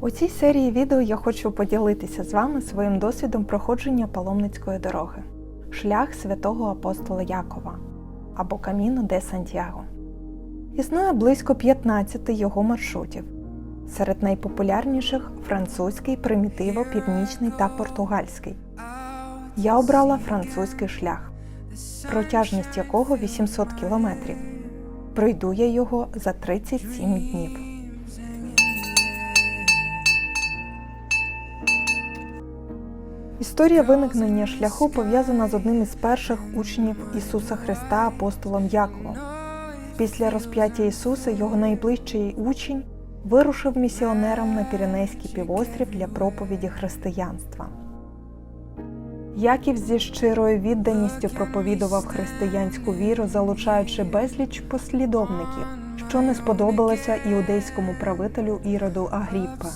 У цій серії відео я хочу поділитися з вами своїм досвідом проходження паломницької дороги шлях святого апостола Якова або Каміно де Сантьяго. Існує близько 15 його маршрутів. Серед найпопулярніших французький, примітиво, північний та португальський. Я обрала французький шлях, протяжність якого 800 кілометрів. Пройду я його за 37 днів. Історія виникнення шляху пов'язана з одним із перших учнів Ісуса Христа апостолом Яковом. Після розп'яття Ісуса його найближчий учень вирушив місіонером на Піренейський півострів для проповіді християнства. Яків зі щирою відданістю проповідував християнську віру, залучаючи безліч послідовників, що не сподобалося іудейському правителю Іроду Агріппа.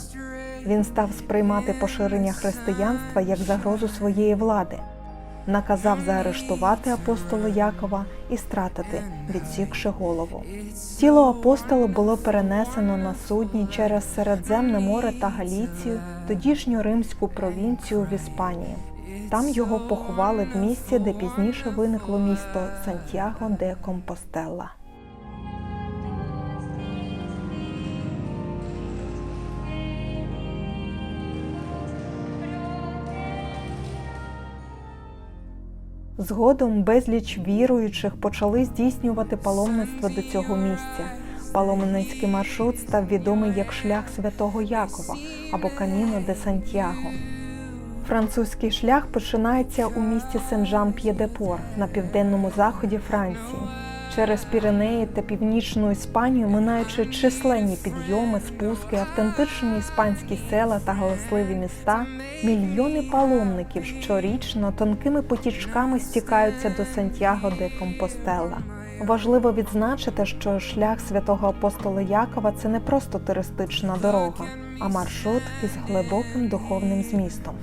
Він став сприймати поширення християнства як загрозу своєї влади, наказав заарештувати апостола Якова і стратити, відсікши голову. Тіло апостола було перенесено на судні через Середземне море та Галіцію, тодішню римську провінцію в Іспанії. Там його поховали в місці, де пізніше виникло місто Сантьяго де Компостела. Згодом безліч віруючих почали здійснювати паломництво до цього місця. Паломницький маршрут став відомий як шлях святого Якова або Каміно де Сантьяго. Французький шлях починається у місті Сен-Жан-П'єдепор на південному заході Франції. Через Піренеї та північну Іспанію, минаючи численні підйоми, спуски, автентичні іспанські села та галасливі міста, мільйони паломників щорічно тонкими потічками стікаються до Сантьяго де Компостела. Важливо відзначити, що шлях святого апостола Якова це не просто туристична дорога, а маршрут із глибоким духовним змістом.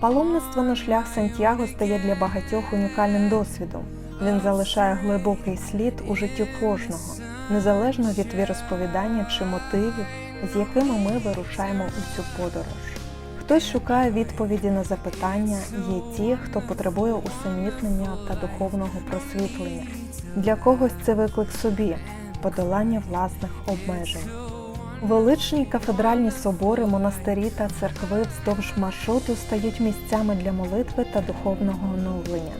Паломництво на шлях Сантьяго стає для багатьох унікальним досвідом. Він залишає глибокий слід у житті кожного, незалежно від віросповідання чи мотивів, з якими ми вирушаємо у цю подорож. Хтось шукає відповіді на запитання, є ті, хто потребує усамітнення та духовного просвітлення. Для когось це виклик собі, подолання власних обмежень. Величні кафедральні собори, монастирі та церкви вздовж маршруту стають місцями для молитви та духовного оновлення.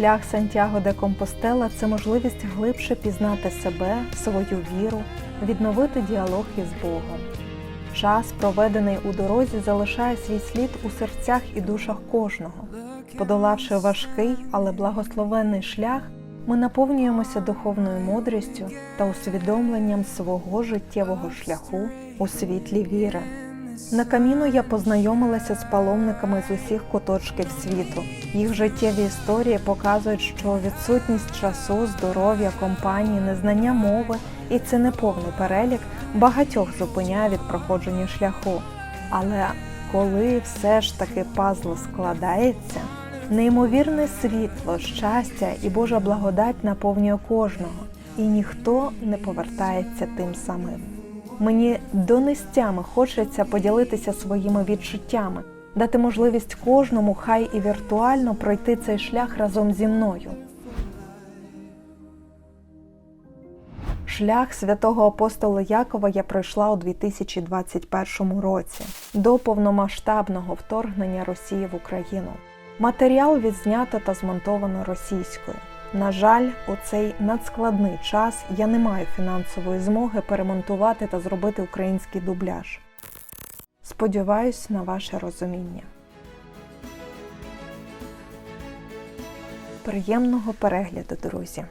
Шлях Сантьяго де Компостела це можливість глибше пізнати себе, свою віру, відновити діалог із Богом. Час, проведений у дорозі, залишає свій слід у серцях і душах кожного. Подолавши важкий, але благословенний шлях, ми наповнюємося духовною мудрістю та усвідомленням свого життєвого шляху у світлі віри. На каміну я познайомилася з паломниками з усіх куточків світу. Їх життєві історії показують, що відсутність часу, здоров'я, компанії, незнання мови і це не повний перелік багатьох зупиняє від проходження шляху. Але коли все ж таки пазл складається, неймовірне світло, щастя і Божа благодать наповнює кожного, і ніхто не повертається тим самим. Мені донестями хочеться поділитися своїми відчуттями, дати можливість кожному, хай і віртуально пройти цей шлях разом зі мною. Шлях святого апостола Якова я пройшла у 2021 році до повномасштабного вторгнення Росії в Україну. Матеріал відзнято та змонтовано російською. На жаль, у цей надскладний час я не маю фінансової змоги перемонтувати та зробити український дубляж. Сподіваюсь на ваше розуміння. Приємного перегляду, друзі!